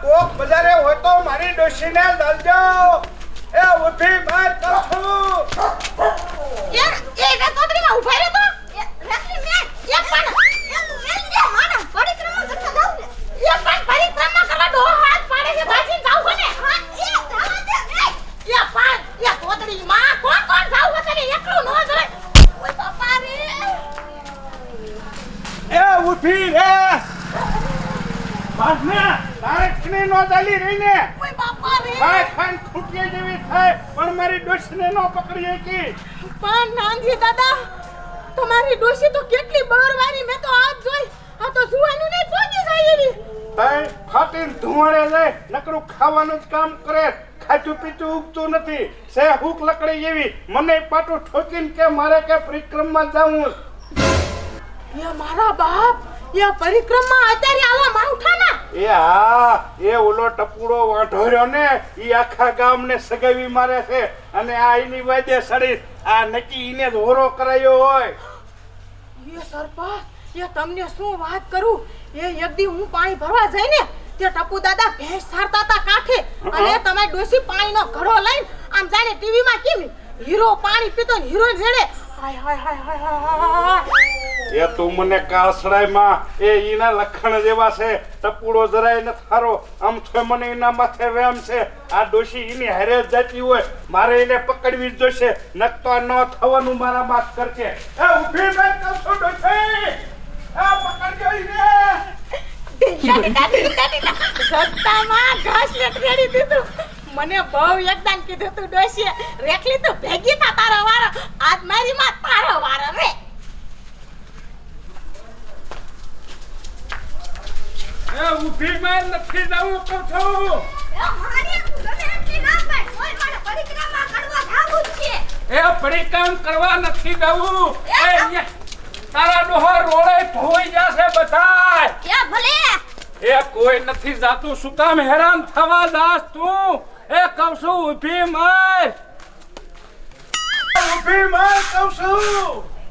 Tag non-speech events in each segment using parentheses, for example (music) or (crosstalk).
કોક બજારે હોય તો મારી ડોશીને દલજો એ ઉઠી બહાર કર છું એ રે તોતરીમાં ઊભા રહે તો? ને. એક કોને તોતરી માં કોણ કોણ જાવ વતને એકલું નો જરે ઓય બાપા રે એ ઉઠી રે બાજને તારકની નો ચાલી બાપા રે. ખાય ખાન ખૂટીએ જેવી થાય પણ મારી ડોશીને નો પકડી કી. પણ નાનજી દાદા તમારી ડોશી તો કેટલી બરવારી મેં તો આજ જોઈ આ તો જુવાનું નહીં પહોંચી જાય એવી. તઈ ફાટીને ધુવાડે જાય નકરું ખાવાનું જ કામ કરે ખાતું પીતું ઉગતું નથી. સે હુક લકડી જેવી મને પાટું ઠોકીને કે મારે કે પરિક્રમમાં જાવું એ મારા બાપ એ પરિક્રમા અત્યારે આવા માવઠાના? એ હા એ ઓલો ટપુડો વાઢોર્યો ને એ આખા ગામને સગાવી મારે છે. અને આ એની વાદે સડી આ નક્કી ઈને જ હોરો કરાયો હોય. એ સરપંચ એ તમને શું વાત કરું? એ યદી હું પાણી ભરવા જઈ ને તે ટપુ દાદા ભેંસ સારતા હતા કાંઠે. અને તમારી ડોસી પાણીનો ઘડો લઈને આમ જાણે ટીવીમાં કેમ હીરો પાણી પીતો ને હીરો જેડે હાય હાય હાય હાય હાય. એ તું મને કાસડાઈમાં એ ઈના લખણ જેવા છે. ટપુડો જરાય ન થારો આમ તો મને એના માથે વેમ છે. આ ડોશી એની હારે જતી હોય. મારે એને પકડવી જોશે. નકતો ન થવાનું મારા માથ કરશે એ ઊભી બેન છું ડોશી? એ પકડજો ઈને. સત્તામાં ઘાસ રેડી દીધું. મને બહુ એકદાન કીધું તું ડોશીએ. રેખલી તું ભેગી થા તારો વારો. આજ મારી માં તારો વારો રે. એ ઊભી નથી જવું કહું છું. એ પરિકામ કરવા નથી જવું એ તારા ડોહા રોડે ધોઈ જશે બધા એ કોઈ નથી જાતું. શું કામ હેરાન થવા જાસ તું? એ કહું છું ઊભી માર. ઊભી માર કહું છું.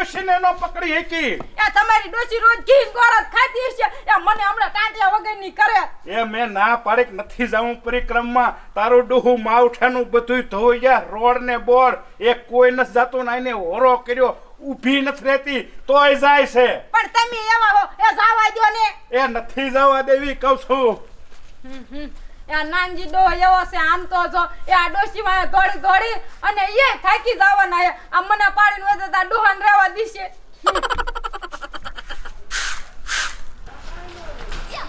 ડોશીને નો પકડી શકી તમારી ડોશી રોજ ઘી ગોળા ખાતી છે એ મને હમણાં ટાંટિયા વગરની કરે. એ મેં ના પાડીક નથી જાઉં પરિક્રમમાં. તારું ડોહુ માવઠાનું બધું ધોઈ જા રોડ ને બોર. એ કોઈ નથી જાતું ના એને હોરો કર્યો ઊભી નથી રહેતી તોય જાય છે. પણ તમે એવા હો એ જાવા દ્યો ને. એ નથી જવા દેવી કહું છું. એ નાનજી ડો એવો છે, આમ તો જો, એ આ ડોશીમાં દોડી દોડી અને એ થાકી જવાના છે. આ મને પાડીને વધતા ડોહાન રહેવા દીશે.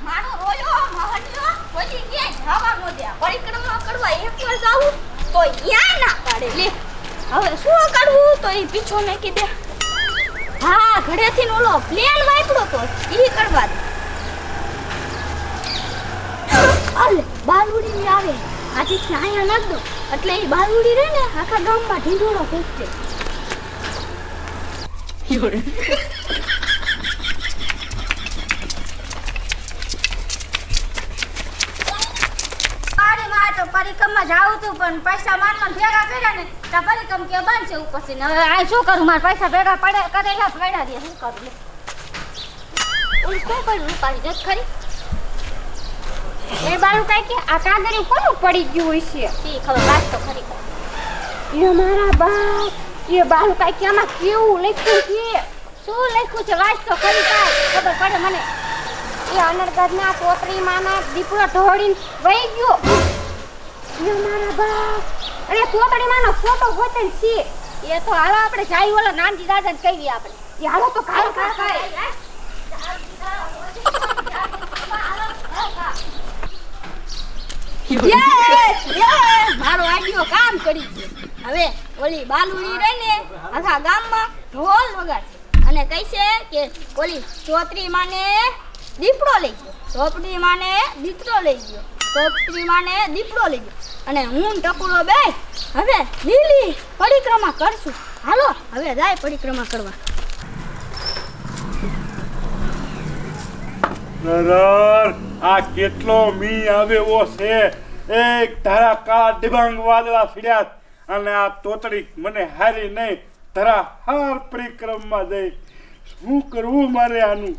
મારો રોયો મહણિયો બોલી કે જવા નો પરિક્રમા કરવા એક વાર જાવું તો યા ના હવે શું કરવું તો એ પીછો નાખી દે. હા ઘડેથી ઓલો પ્લેન વાપરો તો એ કરવા દે. અલે બાલુડી ની આવે. આજે અહીંયા નાખ દો. એટલે એ બાલુડી રહે ને આખા ગામમાં ઢીંઢોળો ફેંકશે અરે માં તો પરિક્રમા જાવું તું પણ પૈસા માનમાં ભેગા કર્યા ને તો પરિક્રમ કે બંધ છે ઉપરથી. ને હવે આ શું કરું? મારા પૈસા ભેગા પડે કરેલા પડ્યા દે શું કરું? જત ખરી. એ બારું કાઈ કે આ કાગરી કોનું પડી ગયું હોય છે ઈ ખબર વાત તો ખરી એ મારા બાપ એ બારું કાંઈ કે આમાં કેવું લખ્યું છે? શું લખ્યું છે? વાત તો ખરી કાંઈ. ખબર પડે મને. એ અનરગઢના પોતરી માના દીપડો ઢોળીને વહી ગયો. એ મારા બાપ અને પોતરી માનો ફોટો ગોતે ને છે. એ તો હાલો આપણે જાય ઓલા નાનજી દાદાને કહીએ આપણે. એ હાલો તો કાલ કાલ કાલ કે ઓલી ચોતરી માને દીપડો લઈ ગયો. ચોપડી માને દીપડો લઈ ગયો. ચોપડી માને દીપડો લઈ ગયો. અને હું ને ટપુડો બે હવે લીલી પરિક્રમા કરશું. હાલો, હવે જાય પરિક્રમા કરવા. નરર, આ કેટલો મી આવ્યો છે? એક ધારા કાળા ડિબાંગ વાદળા ફર્યા અને આ તોતડી મને હારી નહીં ધરા હાર પરિક્રમમાં જઈ શું કરવું મારે આનું?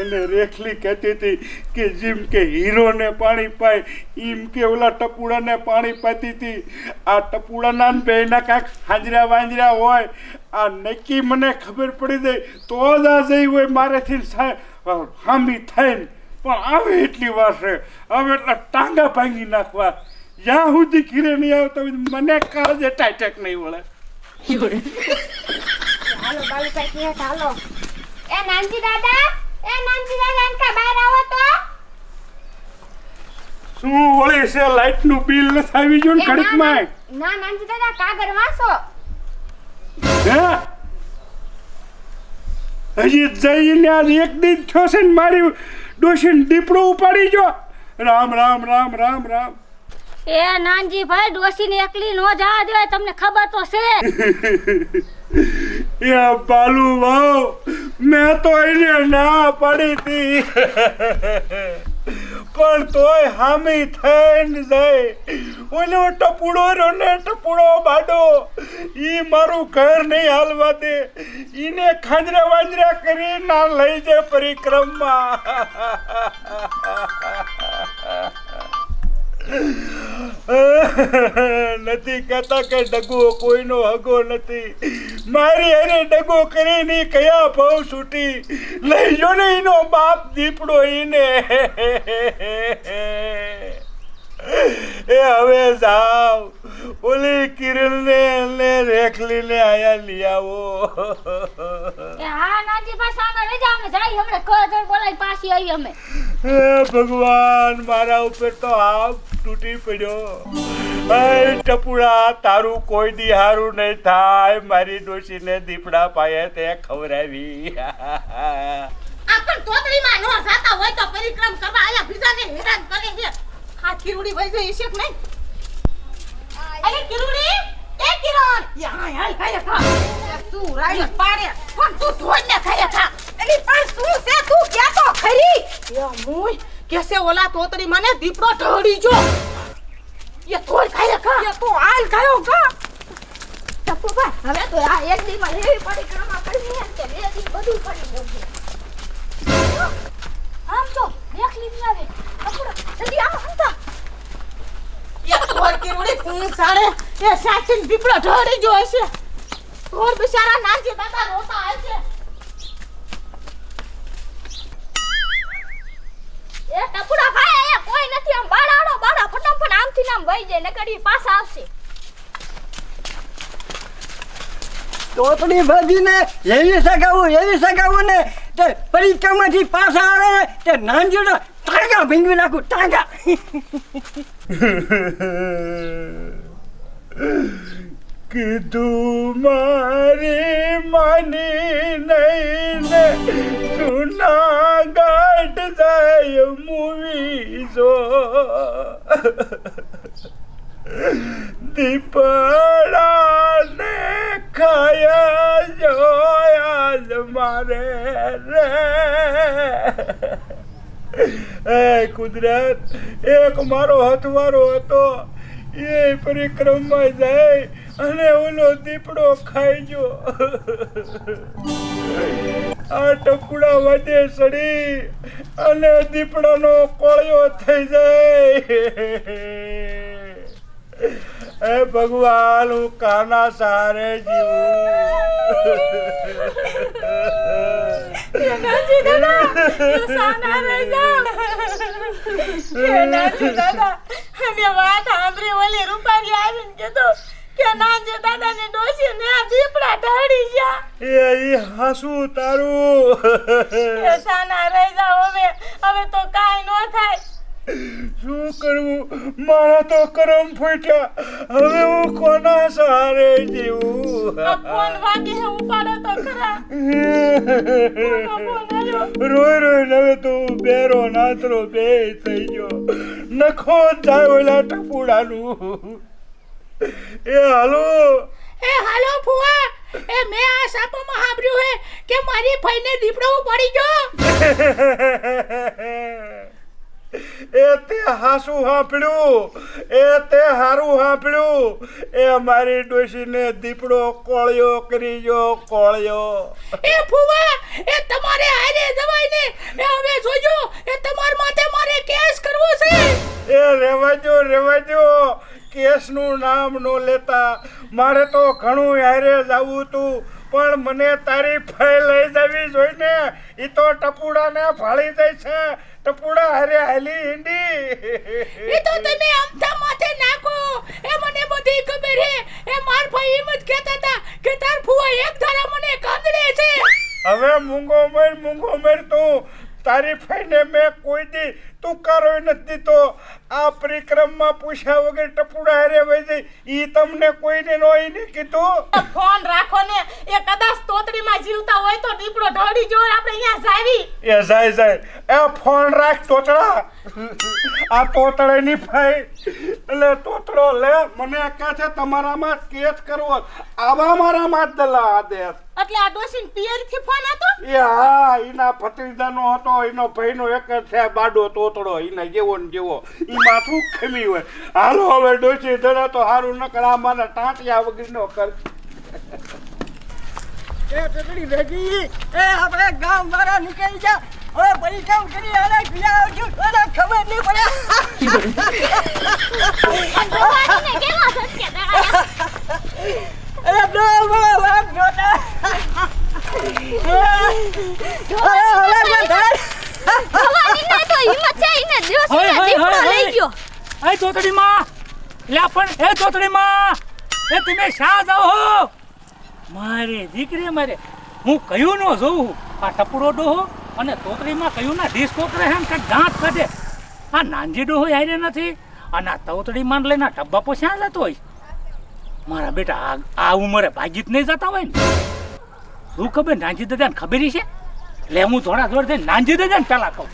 અને રેખલી કહેતી હતી કે જેમ કે હીરોને પાણી પાય એમ કે ઓલા ટપુડાને પાણી પાતી હતી. આ ટપુડાના બેના કાંઈક હાંજરા વાંજરા હોય આ નક્કી મને ખબર પડી જાય તો જ આ જઈ હોય મારેથી હામી થઈને. પણ આવે એટલી વાર છે. હવે એટલા ટાંગા ભાંગી નાખવા. જ્યાં સુધી ઘીરે નહીં આવતો મને કાળજે ટાઈટેક નહીં વળે. હાલો બાલુભાઈ કે હાલો. એ નાનજી દાદા એ નાનજી દાદા અંકા બહાર આવો તો? શું વળી છે? લાઈટનું બિલ નથી આવી ગયું ને માં ના, નાનજી દાદા કાગળ વાંચો. હે? હજી જઈને આજ એક દિન થયો છે ને મારી ડોશીને દીપડું ઉપાડી ગયો. રામ રામ રામ રામ રામ. એ નાનજી ભાઈ ડોસીને એકલી નો જવા દેવાય તમને ખબર તો છે. (laughs) એ પાલુ વાવ મેં તો એને ના પાડી હતી. (laughs) પણ તોય હામી થઈને જાય. ઓલો ટપુડો રોને ટપુડો બાડો. ઈ મારું ઘર નહીં હાલવા દે. ઈને ખાંજરા વાંજરા કરી ના લઈ જાય પરિક્રમમાં (laughs) નથી કહેતા કે ડગો કોઈનો હગો નથી. મારી અરે ડગો કરીને કયા ભાવ છૂટી? લઈ જો ને એનો બાપ દીપડો એને. એ હવે જાવ. ઓલી કિરણને ને રેખલીને આયા લઈ આવો. એ હા નાનજી ભાઈ સામે રહી જાવ અમે જાય હમણે કર બોલાઈ પાછી આવી અમે. હે ભગવાન મારા ઉપર તો આપ તૂટી પડ્યો. ટપુડા તારું કોઈ દી હારું નહીં થાય. મારી ડોશીને દીપડા પાયે તે ખવરાવી આપણ પણ તોતડીમાં નો જાતા હોય તો પરિક્રમ કરવા આયા બીજાને હેરાન કરે છે. આ કિરુડી ભાઈ જઈ છે નહીં? અરે કિરુડી એ કિરણ. યા હાય ખાય ખા તું રાઈ પાડે. પણ તું ધોઈને ખાય ખા એની પણ શું છે? તું ક્યાં તો ખરી? યા મુય કેસે ઓલા તોતડી મને દીપડો ઢળી જો એ તોય ખાય ખા એ તો હાલ ખાયો ખા ટપુ ભાઈ હવે તો આ એક દી માં એવી પરિક્રમા કરી છે કે બે દી બધું પડી ગયું આમ તો દેખલી નહીં આવે. કપડો જલ્દી આવો હંતા. એ તોર સાડે એ સાચીન દીપડો ઢળી જો હશે. તોર બિચારા નાનજી દાદા રોતા વહી જાય નકર ઈ પાછા આવશે. તોતડી ભાજીને એવી સગાવું એવી સગાવું ને તે પરિક્રમાથી પાછા આવે ને તે નાનજીનો ટાંગા ભીંગવી નાખું ટાંગા. કીધું મારી માની નહીં ને સુના ગાઢ જાય મૂવી જો. દીપડાને ખાયા જોયા જ મારે રે. એ કુદરત, એક મારો હથવારો હતો. એ પરિક્રમમાં જાય અને ઓલો દીપડો ખાઈ જો આ ટપુડા વાદે સડી અને દીપડાનો કોળિયો થઈ જાય. હે ભગવાન હું કાના સહારે દાદા અમે વાત સાંભળી ઓલી રૂપારી આવીને કીધું કે નાનજી દાદા ની ડોસી ને દીપડા ઢળી ગયા એ ઈ હાસુ તારું. સાના રહી હવે હવે તો કાઈ નો થાય. શું કરવું? મારા તો કરમ ફૂટ્યા. હવે હું કોના સહારે જીવું? ફોન વાગે હે ઉપાડો તો ખરા. કોનો ફોન આવ્યો? રોય રોય હવે તો બેરો નાતરો બે થઈ ગયો. નખો જાય ઓલા ટપુડાનું. એ હાલો. એ હાલો ફુવા. એ મેં આ સાપોમાં સાંભળ્યું હે કે મારી ફઈને દીપડો પડી ગયો (laughs) એ તે હાસુ હાંપડ્યું એ તે હારું હાંપડ્યું એ મારી ડોશીને દીપડો કોળિયો કરી ગયો કોળિયો. એ ફુવા એ તમારે હારે જવાય એ હવે જોજો એ તમાર માથે મારે કેસ કરવો છે. એ રેવાજો રેવાજો. કેસનું નામ નો લેતા. મારે તો ઘણું હારે જવું તું પણ મને તારી ફાઈલ લઈ જવી જોઈને ઈ તો ટપુડાને ફાળી જાય છે. ટપુડા હરે હાલી હિંડી. એ તો તમે અમથા માથે નાખો. એ મને બધી ખબર હે. એ માર ભાઈ એમ જ કહેતા હતા કે તાર ફુવા એક ધારા મને કાંદડે છે. હવે મૂંગો મર મૂંગો મર તું. તારી ફઈને મેં કોઈ દી તું કરો નથી તો આ પરિક્રમમાં પૂછ્યા વગર ટપુડા હારે વહી જાય ઈ તમને કોઈને નોઈ ને કીધું? ફોન રાખો ને. એ કદાચ તોતડીમાં જીવતા હોય તો દીપડો ઢોળી જો આપણે અહીંયા જાવી એ જાય જાય. એ ફોન રાખ તોતડા. આ તોતડેની ફાઈ. એટલે તોતડો લે મને કહે છે તમારામાં કેસ કરવો. આવા મારામાં જ દલા આદેશ. એટલે આ ડોશીન પિયરથી ફોન હતો? એ હા એના ભત્રીજાનો હતો એનો ભાઈનો એક છે બાડો તોતડો એના જેવો ને જેવો. ઈ માથું ખમી હોય. હાલો હવે ડોસી જરા તો હારું ન કર આ મારા ટાંટિયા વગરનો કર. એ ટકડી ભેગી. એ આપણે ગામ મારા નીકળી જા હવે પરિક્રમ કરી અને ખબર નહીં પડે (laughs) ભગવાનને કેવા સત્ય દળાયા અરે બ્રો બ્રો વાત જોતા અરે હવે મેં ધર ભગવાનને તો હિંમત છે એને દિવસ હોય, હોય, દીપડો હોય, લઈ હોય. ગયો એ તોતડી માં પણ એ ચોતડી માં એ તમે શા જાઓ હો. મારે દીકરી મારે હું કયું નો જોઉં. આ ટપુડો ડોહો અને તોતડીમાં કયું ના ડીશ કોકરે હે કે દાંત કાઢે. આ નાનજી ડોહો આયરે નથી. અને આ તોતડી માં લઈને આ ડબ્બા પર શ્યાં જતો હોય. મારા બેટા આ ઉંમરે ભાગી જ નહીં જતા હોય ને. શું ખબર નાનજી દાદાને ખબર છે લે, હું થોડા જોડે નાનજી દાદાને પેલા કહું.